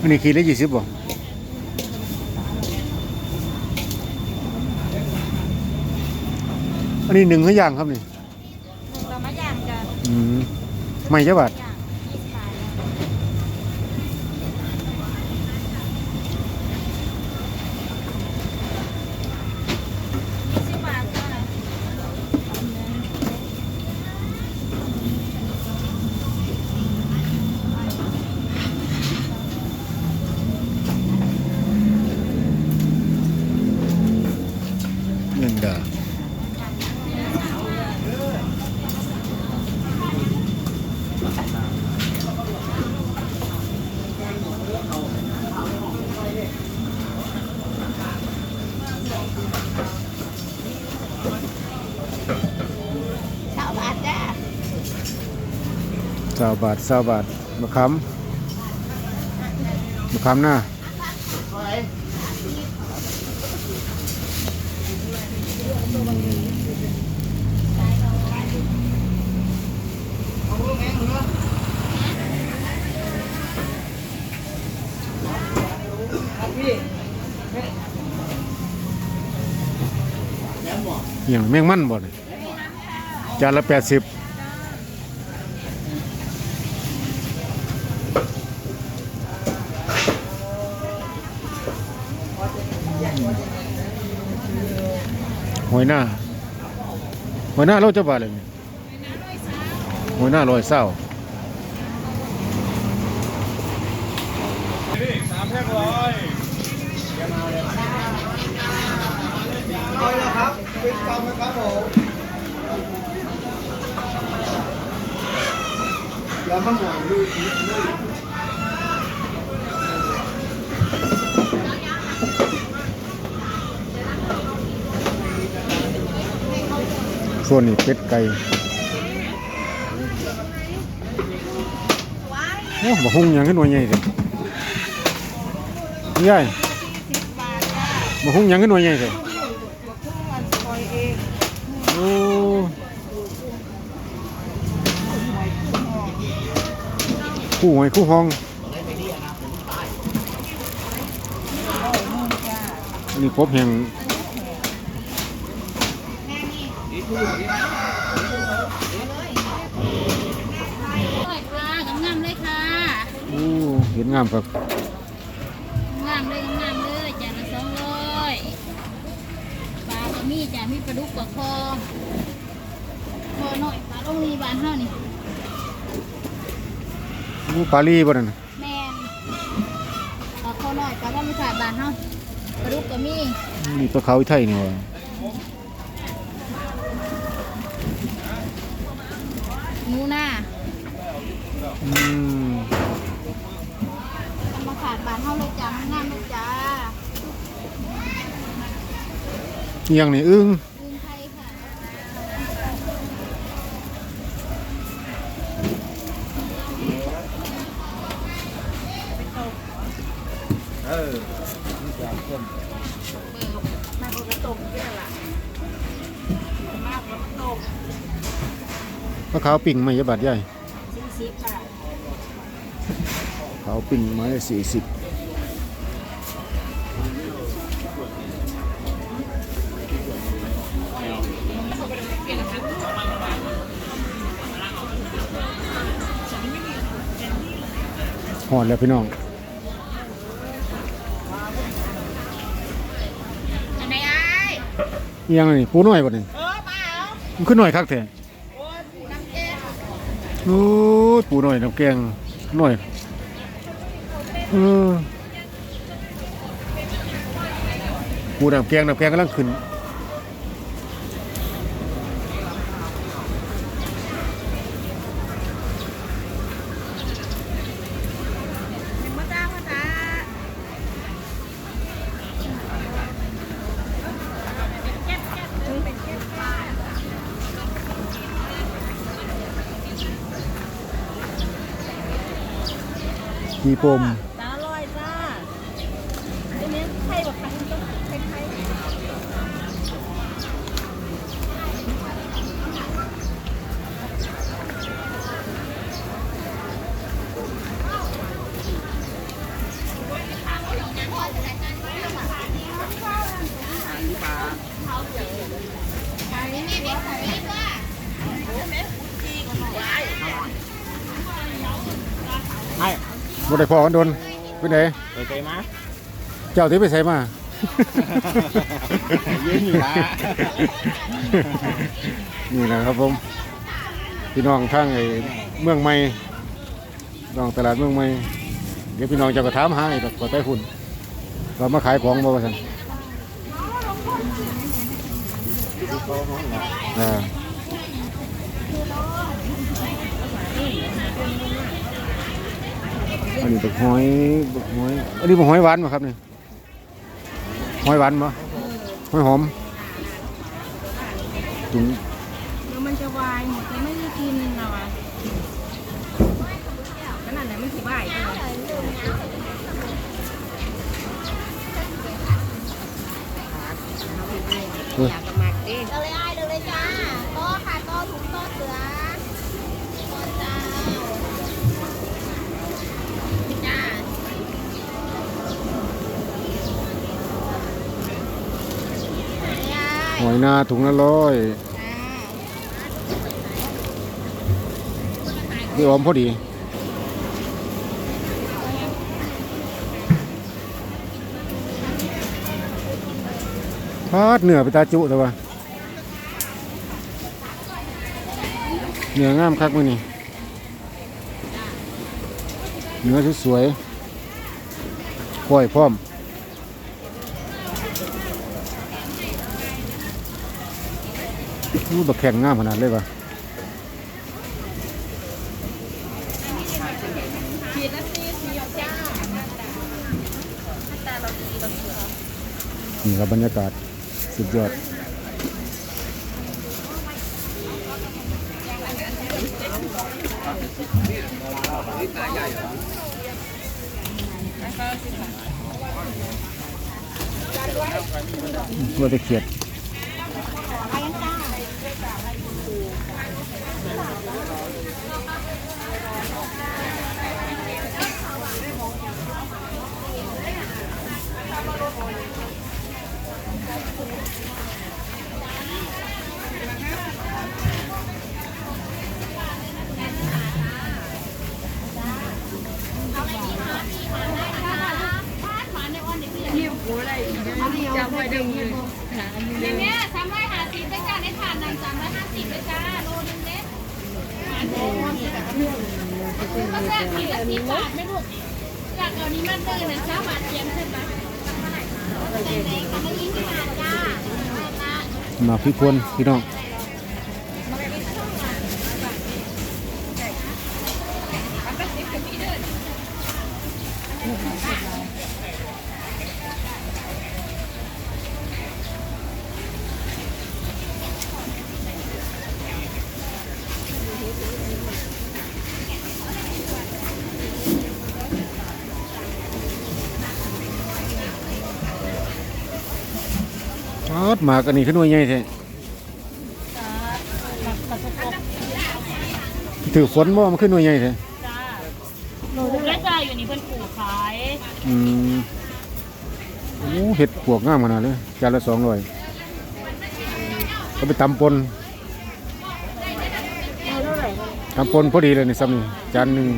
อันนี้ขีดละยี่สิบบ่อันนี้หนึ่งเขาย่างครับนี่หนึ่งเรามาย่างกันอืมไม่ใช่บาท ย่างยี่สิบบาทยี่สิบบาทค่ะ หนึ่งดาสามบาทจ้า สาวบาทสาวบาทมะขามมะขามหน้าอย่างแมงมันบ่เนี่ยจานละแปดสิบ หอยหน้าหอยหน้าเราจะบาทเลยหอยหน้าลอยเศร้าสามแพ็คร้อยเอาเลยครับเป็นกรรมนะครับผมอย่ามาห่วงดูทีด้วย ส่วนนี้เป็ดไก่โอ้บะฮุงยังขึ้นหน่วยใหญ่เลยนี่ยบะฮุ่งยังขึ้นหน่วยใหญ่เลยโอ้คู่หอยคู่ห้องอันนี้กบแห่ง อ ร่อยค่ะงามๆเลยค่ะโอ้เห็นงามครับงามเลยงามเลยจานละสองร้อยปลาก็มีจ้ะมีปลาดุกปลาคอคอหน่อยปลาลงมีบานเท่านี่โอ้ปลาลีบ่นั่นน่ะแมนปลาคอหน่อยปลาว่าไม่ขาดบานเท่าปลาดุกก็มีนี่ปลาเขาอีไทยนี่หว่า หนูหน้าอืมมาขาดบานเท่าเลยจ้างามเลยจ้าอิหยังนี่อึ้ง ปลาขาวปิ่งไม่ยะบาทใหญ่สี่สิบค่ะขาวปิ่งไม้ละสี่สิบหอดแล้วพี่น้องอันไหนไอ้อิหยังนี่ปูน้อยบ่นี่เออมาเอามันขึ้นหน่อยคักแท้โอ้ยน้ำแกง โอ้ปูหน่อยน้ำแกงหน่อยเออปูน้ำแกงน้ำแกงกำลังขึ้น มีปม บ่ได้พอกันโดนไปไหนไปใจมาเจ้าที่ไปใส่มา ยืนอยู่ละนี่นะครับผมพี่น้องทางไอ้เมืองใหม่น้องตลาดเมืองใหม่เดี๋ยวพี่น้องจะก็ถามหาอีกดอกก็ไปหุ่นเรามาขายของบ่ว่าซั่นอ่า อันนี้บักหอยบักหอย อันนี้บักหอยหวานป่ะครับนี่หอยหวานป่ะหอยหอมถุงเดี๋ยวมันจะวายหมดจะไม่ได้กินนะวะขนาดไหนมันสิบ่ายก็เลยเฮ้ยอยากกับหมักดิเราเลยไอ้เหอยนาถุงละร้อยพี่ออมพอดี พาดเหนือไปตาจุแต่ว่าเหนืองามคักมือนี่เนื้อสวยๆก้อยพร้อม รู้บักแข่งงามขนาดเลยปะนี่ครับบรรยากาศสุดยอดตัวตะเขียด เนี่ยเนี่ยสามร้อยห้าสิบไปจ้าในถาดหนึ่งสามร้อยห้าสิบไปจ้าโลนึงเด้ ก็แค่ขีดละสิบบาทไม่ถูกอยากเอานี้มันเลยนะช้าบาทเยมขึ้นไปมาพี่พวนพี่น้อง ดหมากอันนี้ขึ้นหน่วยใหญ่แท้ถือฝนบ่มันขึ้นหน่วยใหญ่แท้หนูได้ใจอยู่นี่เพิ่นปลูกขายอืมโอ้เห็ดปวกงามขนาดเลยจานละสองร้อยก็ไปตำปนตำปนพอดีเลยนี่ซ้ำนี่จานหนึ่ง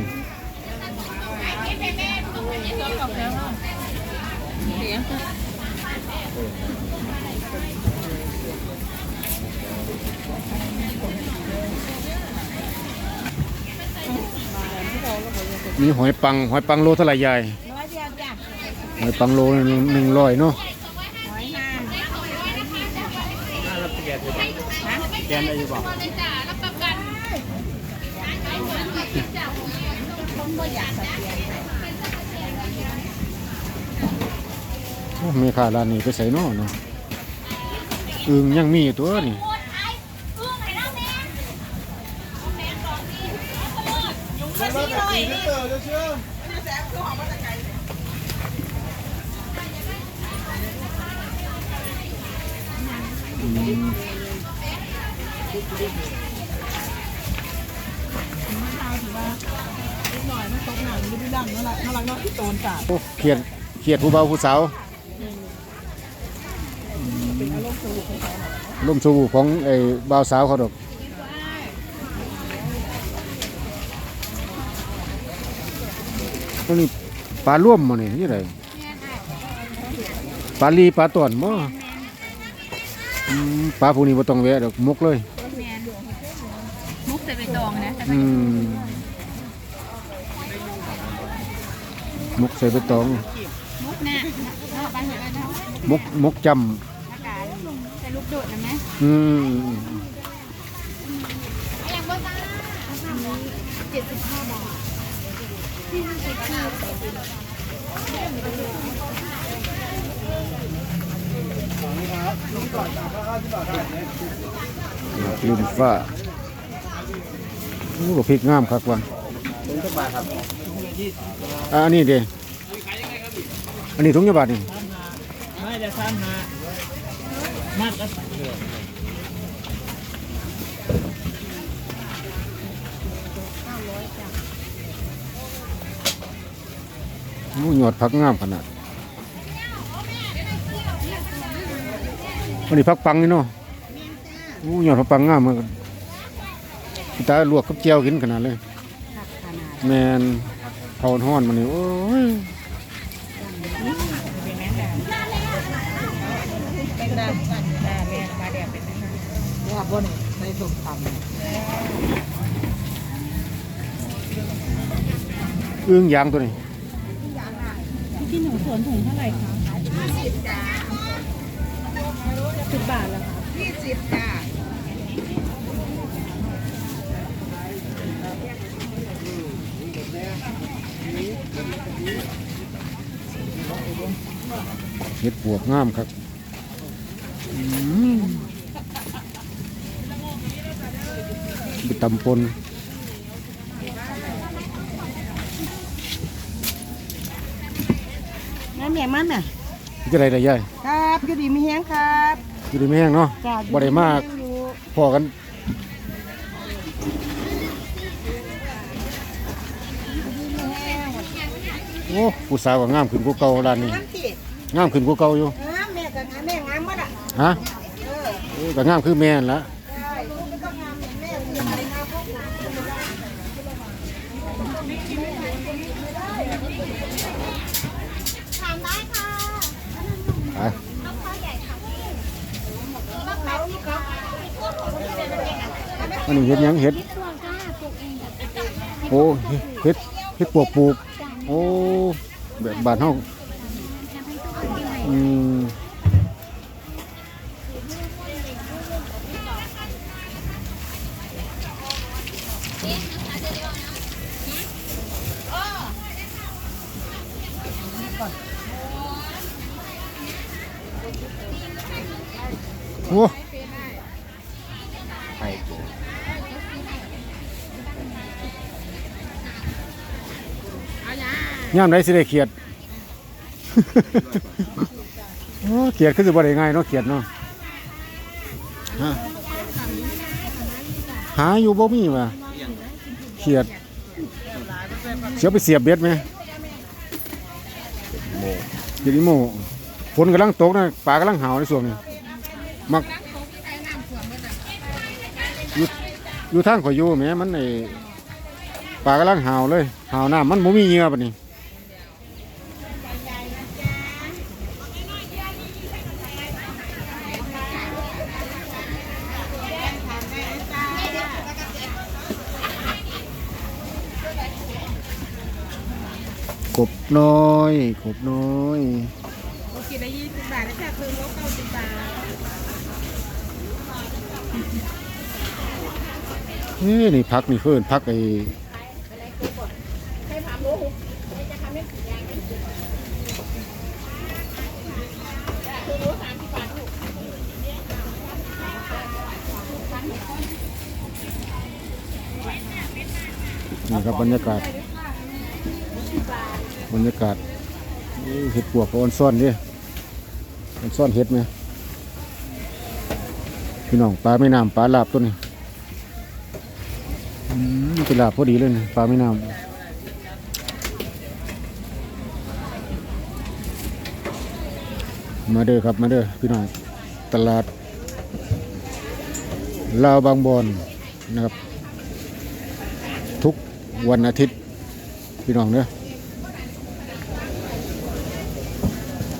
มีหอยปังหอยปังโลเท่าไหร่ยายร้อยเดียวจ้ะหอยปังโลหนึ่งหนึ่งร้อยเนาะร้อยห้าแกนได้อยู่เปล่า โอ้ มีค่าร้านนี้ไปใส่เนอเนาะอึงยังมีอยู่ตัวนี่อืมโอ้เขียดเขียดผู้เบาผู้สาว ลมณ์สูบของไอ้บ่าวสาวเขาดอกตัวนี้ปลาร่วมมาเนี่ยนี่ไรปลาลีปลาตอนบ่อืมปลาพวกนี้บ่ต้องแวะดอกมกเลย แมนมุกใส่ใบตองนะอืมมกใส่ใบตองมุกน่ะเนาะไปเห็นไหมเนาะมกมกจอากาศใส่ ลูกโดดนะไหมำอืมอย่างบ้าเจ็ดสิบห้าบาทที่ห้าสิบห้าลืมฟ้าโอ้ก็พริกงามคักว่ะอ่าอันนี้เดอันนี้ถุงยาบาทนี่ไม่จะซ้ำหา มัดก็โอ้หยอดผักงามขนาดอันนี้ผักปังนี่เนาะโอ้หยอดผักปังงามมากพี่ตาลวกกับเจียวกินขนาดเลย แมนเผาห้อนมันนี่โอ้ย ว่าบนในสุกทำอึ้งยางตัวนี้ที่หนูสวนถุงเท่าไหร่คะสิบบาทแล้วค่ะยี่สิบจ้าเห็ดปวกงามครับอืมไป ตำปนนั่นแม่มันน่ะจะได้ได้ย่ายครับอยู่ดีมีแห้งครับอยู่ดีไม่แห้งเนาะจ้าบ่ได้มากพอกันโอ้ผู้สาวก็งามขึ้นกว่าเก่าร้านนี้น้ำติงามขึ้นกว่าเก่าอยู่ น้ำแม่กับแม่งามหมดอะฮะโอ้ก็งามคือแม่นละ ใช่ลูกไม่ต้องงามเหมือนแม่มีอะไรงามพวกหนู ถามได้ค่ะ ไป มะพร้าวใหญ่ค่ะมะพร้าวนี่ครับ อั นนี้เห็ดยังเห็ดโอ้เห็ดเห็ดปวกปลูกโอ้แบบบ้านเฮาอืมโอ้ ย่ามไหนสิได้เขียด โอ้เขียดคือสิบ่ได้ง่ายเนาะเขียดเนาะฮะหาอยู่บ่มีว่ะเขียดเสียไปเสียบเบ็ดไหมเดี๋ยวนี้โมฝนกำลังตกนะปลากำลังหาวในส่วนนี้มักอยู่อยู่ทางข่อยอยู่แหม่มันไอปลากำลังหาวเลยหาวน้ำมันบ่มีเหงื่อปะนี่ น้อยกบน้อยโอเคได้ยี่สิบบาทแล้วค่ะคือลบเก้าสิบบาทนี่นี่พักนี่เพิ่นพักไอ้นี่ครับบรรยากาศ บรรยากาศเห็ดปวกก็อ่อนซ่อนดิอ่อนซ่อนเห็ดไหมพี่น้องปลาไม่น้ำปลาลาบตัวนี้เป็นลาบพอดีเลยนะปลาไม่น้ำมาเด้อครับมาเด้อพี่น้องตลาดลาวบางบอนนะครับ ทุกวันอาทิตย์พี่น้องเด้อ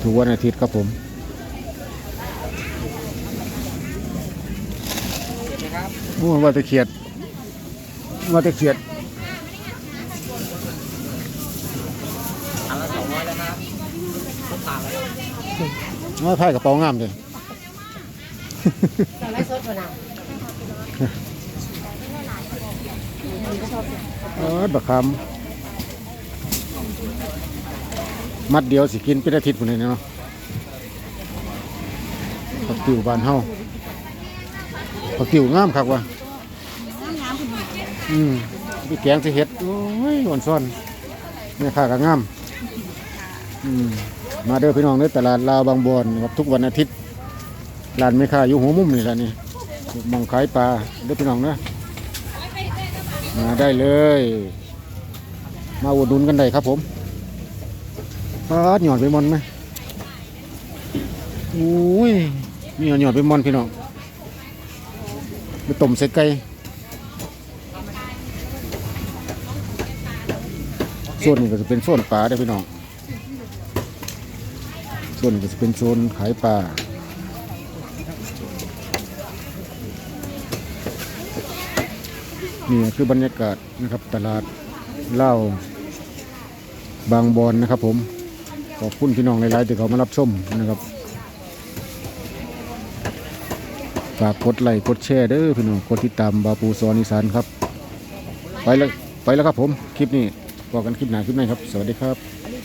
ทุกวันอาทิตย์ครับผมโอ้ว่าแตะเขียดว่าแตะเขียดอันละสองร้อยเลยครับต้องผ่านแล้วว่าไพ่กระเป๋างามเลยเราไล่สดมานะเออบักคำ มัดเดียวสิกินเป็นอาทิตย์พุ่นนี่เนาะผักติ๋วบานเฮาผักติ๋วงามคักว่ะอืมพี่แกงสิเฮ็ด โอ้ยอ่อนซ่อนแม่ค้าก็งาม อืม มาเด้อพี่น้องเด้อตลาดลาวบางบอนครับทุกวันอาทิตย์ร้านแม่ค้าอยู่หัวมุมนี่แหละนี่หมองขายปลาเด้อพี่น้องเด้อมาได้เลย มาอุดหนุนกันได้ครับผม ปลาหยอดไปมอนไหมโอ้ยมีหยอดไปมอนพี่น้องไปต้มใส่ไก่ส่วนนี้ก็จะเป็นโซนปลาได้พี่น้องส่วนนี้ก็จะเป็นโซนขายปลานี่คือบรรยากาศนะครับตลาดเหล้าบางบอนนะครับผม ขอบคุณพี่น้องหลายๆที่เขามารับชมนะครับฝากกดไลค์กดแชร์เด้อพี่น้องกดติดตามบาปูซอนอีสานครับ ไปแล้วไปแล้วครับผม คลิปนี้พอกันคลิปหน้าคลิปไหนครับ สวัสดีครับ